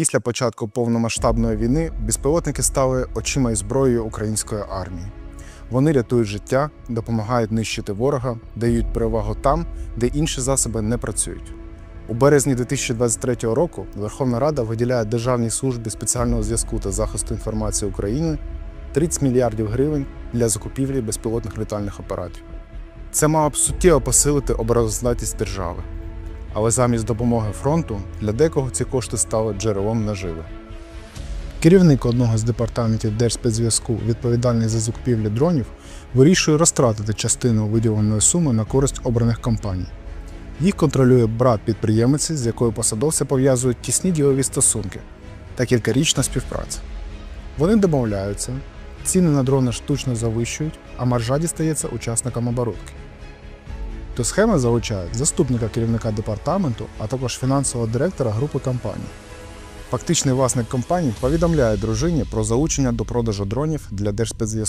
Після початку повномасштабної війни безпілотники стали очима і зброєю української армії. Вони рятують життя, допомагають нищити ворога, дають перевагу там, де інші засоби не працюють. У березні 2023 року Верховна Рада виділяє Державній службі спеціального зв'язку та захисту інформації України 30 мільярдів гривень для закупівлі безпілотних літальних апаратів. Це мало б суттєво посилити обороноздатність держави. Але замість допомоги фронту для декого ці кошти стали джерелом наживи. Керівник одного з департаментів Держспецзв'язку, відповідальний за закупівлю дронів, вирішує розтратити частину виділеної суми на користь обраних компаній. Їх контролює брат підприємиці, з якою посадовця пов'язують тісні ділові стосунки та кількарічна співпраця. Вони домовляються, ціни на дрони штучно завищують, а маржа дістається учасникам оборудки. До схеми залучають заступника керівника департаменту, а також фінансового директора групи компаній. Фактичний власник компанії повідомляє дружині про залучення до продажу дронів для Держспецзв'язку.